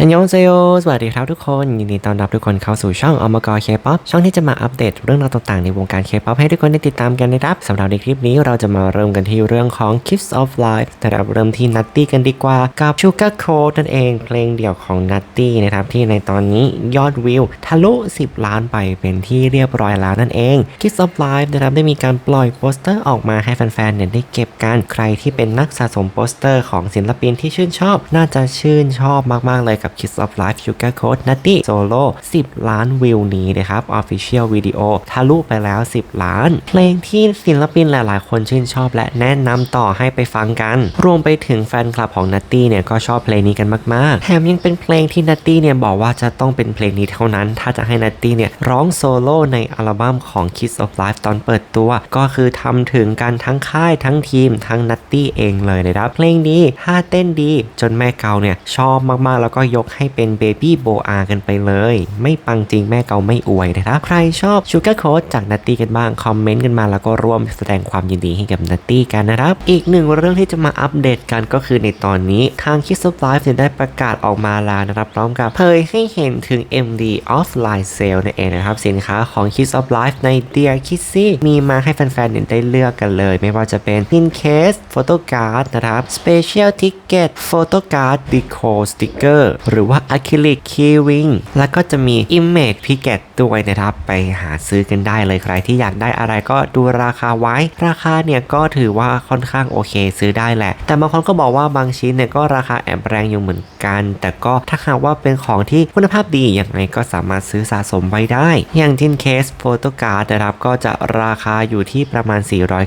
ฮันยองเซโยสวัสดีครับทุกคน ยินดีต้อนรับทุกคนเข้าสู่ช่องอมกรเคป๊อปช่องที่จะมาอัปเดตเรื่องราวต่างๆ ในวงการเคป๊อปให้ทุกคนได้ติดตามกันนะครับสำหรับในคลิปนี้เราจะมาเริ่มกันที่เรื่องของ Kiss of Life แต่เราเริ่มที่นัตตี้กันดีกว่ากับ Sugar Coat นั่นเองเพลงเดี่ยวของนัตตี้นะครับที่ในตอนนี้ยอดวิวทะลุ 10 ล้านไปเป็นที่เรียบร้อยแล้วนั่นเอง Kiss of Life นะครับได้มีการปล่อยโปสเตอร์ออกมาให้แฟนๆเนี่ยได้เก็บกันใครที่เป็นนักสะสมโปสเตอร์ของศิลปินที่ชื่นชอบ น่าจะชื่นชอบมากๆเลยกับ Kiss of Life Sugar Coat Nutty Solo 10 ล้านวิวนี้นะครับ Official Video ทะลุไปแล้ว 10 ล้าน เพลงที่ศิลปินหลายๆ คนชื่นชอบและแนะนำต่อให้ไปฟังกัน รวมไปถึงแฟนคลับของ Nutty เนี่ยก็ชอบเพลงนี้กันมาก ๆ แถมยังเป็นเพลงที่ Nutty เนี่ยบอกว่าจะต้องเป็นเพลงนี้เท่านั้น ถ้าจะให้ Nutty เนี่ยร้องโซโล่ในอัลบั้มของ Kiss of Life ตอนเปิดตัว ก็คือทำถึงกันทั้งค่ายทั้งทีม ทั้ง Nutty เองเลยนะครับ เพลงดีท่าเต้นดีจนแม่เกาเนี่ยชอบมาก ๆ แล้วก็ยกให้เป็น Baby b o a กันไปเลย ไม่ปังจริงแม่เกาไม่อวยนะครับใครชอบ Sugar Coat จาก Nutty กันบ้างคอมเมนต์กันมาแล้วก็ร่วมแสดงความยินดีให้กับ Nutty กันนะครับ อีกหนึ่งเรื่องที่จะมาอัปเดตกันก็คือในตอนนี้ทาง Kiss of Life เนี่ยได้ประกาศออกมาแล้วนะครับพร้อมกับเผยให้เห็นถึง MD Offline Sale นั่นเองนะครับ สินค้าของ Kiss of Life ใน Dear Kissy มีมาให้แฟนๆได้เลือกกันเลย ไม่ว่าจะเป็น Pin Case Photo Card นะครับ Special Ticket Photo Card Deco Sticker หรือว่า Acrylic Keyring แล้วก็จะมี Image Picket ด้วยนะครับ ไปหาซื้อกันได้เลยใครที่อยากได้อะไรก็ดูราคาไว้ ราคาเนี่ยก็ถือว่าค่อนข้างโอเคซื้อได้แหละ แต่บางคนก็บอกว่าบางชิ้นเนี่ยก็ราคาแอบแรงอยู่เหมือนกัน แต่ก็ถ้าหากว่าเป็นของที่คุณภาพดียังไงก็สามารถซื้อสะสมไว้ได้ อย่างจินเคสโฟโต้การ์ดนะครับก็จะราคาอยู่ที่ประมาณ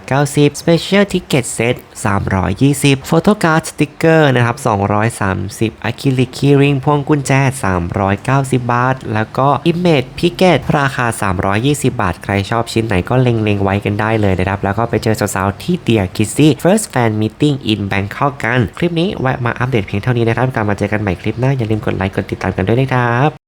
490 Special Ticket Set 320 Photo Card Sticker นะครับ 230 Acrylic Keyring พวงกุญแจ 390 บาท แล้วก็ Image Picket ราคา 320 บาท ใครชอบชิ้นไหนก็เล็งๆไว้กันได้เลยนะครับ แล้วก็ไปเจอสาวๆที่ Dear Kissy First Fan Meeting in Bangkok กัน คลิปนี้แวะมาอัปเดตเพียงเท่านี้นะครับกลับมาเจอกันใหม่คลิปหน้าอย่าลืมกดไลค์กดติดตามกันด้วยนะครับ